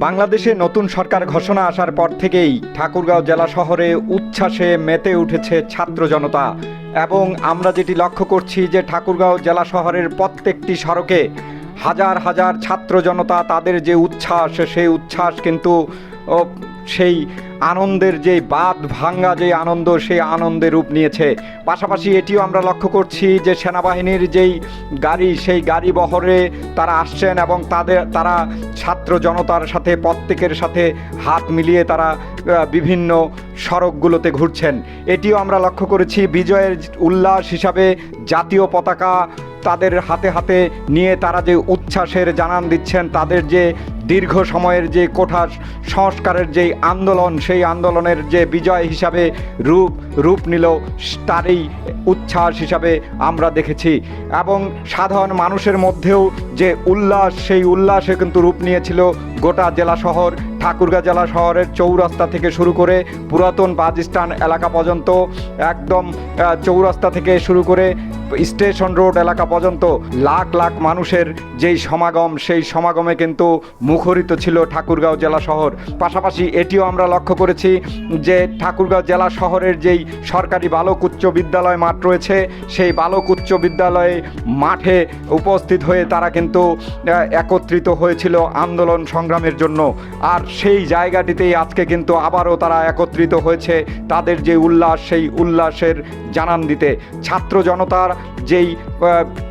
বাংলাদেশে নতুন সরকার ঘোষণা আসার পর থেকেই ঠাকুরগাঁও জেলা শহরে উচ্ছ্বাসে মেতে উঠেছে ছাত্র জনতা। এবং আমরা যেটি লক্ষ্য করছি যে ঠাকুরগাঁও জেলা শহরের প্রত্যেকটি সড়কে হাজার হাজার ছাত্র জনতা তাদের যে উচ্ছ্বাস, সেই উচ্ছ্বাস কিন্তু সেই আনন্দের যে বাদ ভাঙ্গা যে আনন্দ, সেই আনন্দে রূপ নিয়েছে। পাশাপাশি এটিও আমরা লক্ষ্য করছি যে সেনাবাহিনীর যেই গাড়ি, সেই গাড়ি বহরে তারা আসছেন এবং তাদের, তারা ছাত্র জনতার সাথে, প্রত্যেকের সাথে হাত মিলিয়ে তারা বিভিন্ন সড়কগুলোতে ঘুরছেন। এটিও আমরা লক্ষ্য করেছি বিজয়ের উল্লাস হিসাবে জাতীয় পতাকা তাদের হাতে হাতে নিয়ে তারা যে উচ্ছ্বাসের জানান দিচ্ছেন, তাদের যে দীর্ঘ সময়ের যে কোঠা সংস্কারের যেই আন্দোলন, সেই আন্দোলনের যে বিজয় হিসাবে রূপ রূপ নিল, তারই উচ্ছ্বাস হিসাবে আমরা দেখেছি। এবং সাধারণ মানুষের মধ্যেও যে উল্লাস, সেই উল্লাসে কিন্তু রূপ নিয়েছিল গোটা জেলা শহর। ঠাকুরগাঁ জেলা শহরের চৌরাস্তা থেকে শুরু করে পুরাতন বাস এলাকা পর্যন্ত, একদম চৌরাস্তা থেকে শুরু করে স্টেশন রোড এলাকা পর্যন্ত লাখ লাখ মানুষের যেই সমাগম, সেই সমাগমে কিন্তু মুখরিত ছিল ঠাকুরগাঁও জেলা শহর। পাশাপাশি এটিও আমরা লক্ষ্য করেছি যে ঠাকুরগাঁও জেলা শহরের যেই সরকারি বালক উচ্চ বিদ্যালয় মাঠ রয়েছে, সেই বালক উচ্চ বিদ্যালয়ে মাঠে উপস্থিত হয়ে তারা কিন্তু একত্রিত হয়েছিল আন্দোলন সংগ্রামের জন্য। আর সেই জায়গাটিতেই আজকে কিন্তু আবারও তারা একত্রিত হয়েছে তাদের যে উল্লাস, সেই উল্লাসের জানান দিতে। ছাত্র জনতার যেই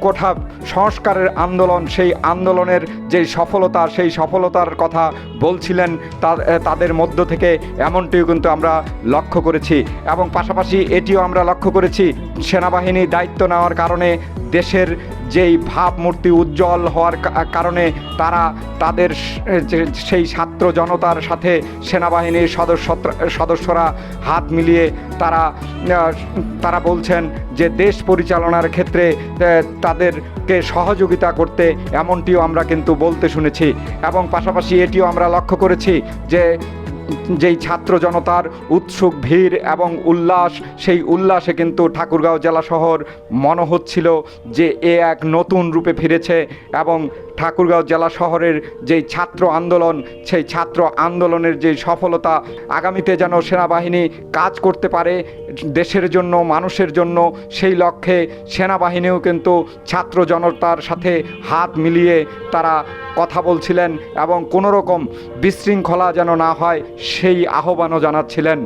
কোঠা সংস্কারের আন্দোলন, সেই আন্দোলনের যে সফলতা, সেই সফলতার কথা বলছিলেন তাদের মধ্য থেকে এমনটিও কিন্তু আমরা লক্ষ্য করেছি। এবং পাশাপাশি এটিও আমরা লক্ষ্য করেছি, সেনাবাহিনী দায়িত্ব নেওয়ার কারণে দেশের যেই ভাবমূর্তি উজ্জ্বল হওয়ার কারণে তারা তাদের সেই ছাত্র জনতার সাথে সেনাবাহিনীর সদস্য সদস্যরা হাত মিলিয়ে তারা তারা বলছেন যে দেশ পরিচালনার ক্ষেত্রে তাদেরকে সহযোগিতা করতে এমনটিও আমরা কিন্তু বলতে শুনেছি। এবং পাশাপাশি এটিও আমরা লক্ষ্য করেছি যে যেই ছাত্র জনতার উৎসুক ভিড় এবং উল্লাস, সেই উল্লাসে কিন্তু ঠাকুরগাঁও জেলা শহর মনে হচ্ছিল যে এ এক নতুন রূপে ফিরেছে এবং ঠাকুরগাঁও জেলা শহরের যেই ছাত্র আন্দোলন, সেই ছাত্র আন্দোলনের যে সফলতা, আগামীতে যেন সেনাবাহিনী কাজ করতে পারে দেশের জন্য, মানুষের জন্য, সেই লক্ষ্যে সেনাবাহিনীও কিন্তু ছাত্র জনতার সাথে হাত মিলিয়ে তারা কথা বলছিলেন এবং কোনো রকম বিশৃঙ্খলা যেন না হয়, সেই আহ্বানও জানাচ্ছিলেন।